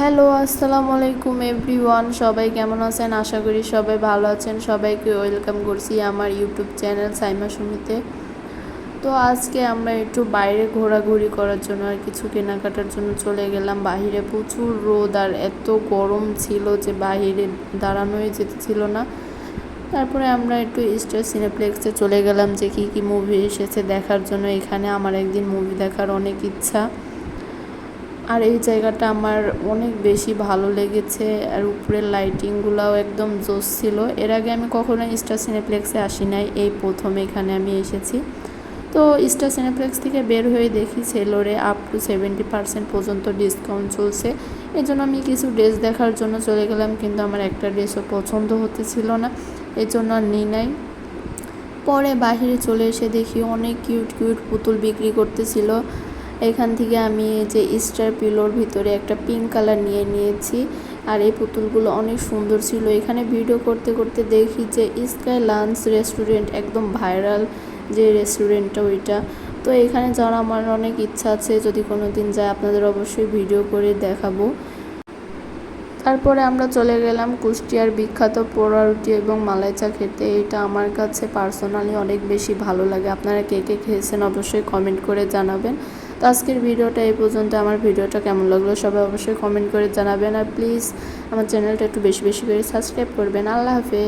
Hello, আসসালামু আলাইকুম everyone. সবাই কেমন আছেন? আশা করি সবাই ভালো আছেন। সবাইকে ওয়েলকাম করছি আমার ইউটিউব চ্যানেল সাইমা সুমিতে। তো আজকে আমরা একটু বাইরে ঘোরাঘুরি করার জন্য আর কিছু কেনাকাটার জন্য চলে গেলাম। বাহিরে প্রচুর রোদ আর এত গরম ছিল যে বাহিরে দাঁড়ানোই যেতে ছিল না। তারপরে আমরা একটু স্টার সিনেপ্লেক্সে চলে গেলাম যে কী কী মুভি এসেছে দেখার জন্য। এখানে আমার একদিন মুভি দেখার অনেক ইচ্ছা। আর এই জায়গাটা আমার অনেক বেশি ভালো লেগেছে, আর উপরের লাইটিংগুলোও একদম জোস ছিল। এর আগে আমি কখনো স্টার সিনেপ্লেক্সে আসি নাই, এই প্রথম এখানে আমি এসেছি। তো স্টার সিনেপ্লেক্স থেকে বের হয়ে দেখি সেলোরে আপ টু সেভেন্টি পার্সেন্ট পর্যন্ত ডিসকাউন্ট চলছে। এই জন্য আমি কিছু ড্রেস দেখার জন্য চলে গেলাম, কিন্তু আমার একটা ড্রেসও পছন্দ হতেছিল না, এই জন্য আর নিই নাই। পরে বাহিরে চলে এসে দেখি অনেক কিউট কিউট পুতুল বিক্রি করতেছিল। এখান থেকে আমি এই যে স্টার পিলোর ভিতরে একটা পিঙ্ক কালার নিয়ে নিয়েছি। আর এই পুতুলগুলো অনেক সুন্দর ছিল। এখানে ভিডিও করতে করতে দেখি যে স্কাই লাঞ্চ রেস্টুরেন্ট একদম ভাইরাল যে রেস্টুরেন্টটা ওইটা। তো এখানে যাওয়ার আমার অনেক ইচ্ছা আছে। যদি কোনো দিন যায়, আপনাদের অবশ্যই ভিডিও করে দেখাবো। তারপরে আমরা চলে গেলাম কুষ্টিয়ার বিখ্যাত পোড়া রুটি এবং মালাই চা খেতে। এটা আমার কাছে পার্সোনালি অনেক বেশি ভালো লাগে। আপনারা কে কে খেয়েছেন অবশ্যই কমেন্ট করে জানাবেন। তো আজকের ভিডিওটা এই পর্যন্ত। আমার ভিডিওটা কেমন লাগল সবাই অবশ্যই কমেন্ট করে জানাবেন। আর প্লিজ আমার চ্যানেলটা একটু বেশি বেশি করে সাবস্ক্রাইব করবেন। আল্লাহ হাফেজ।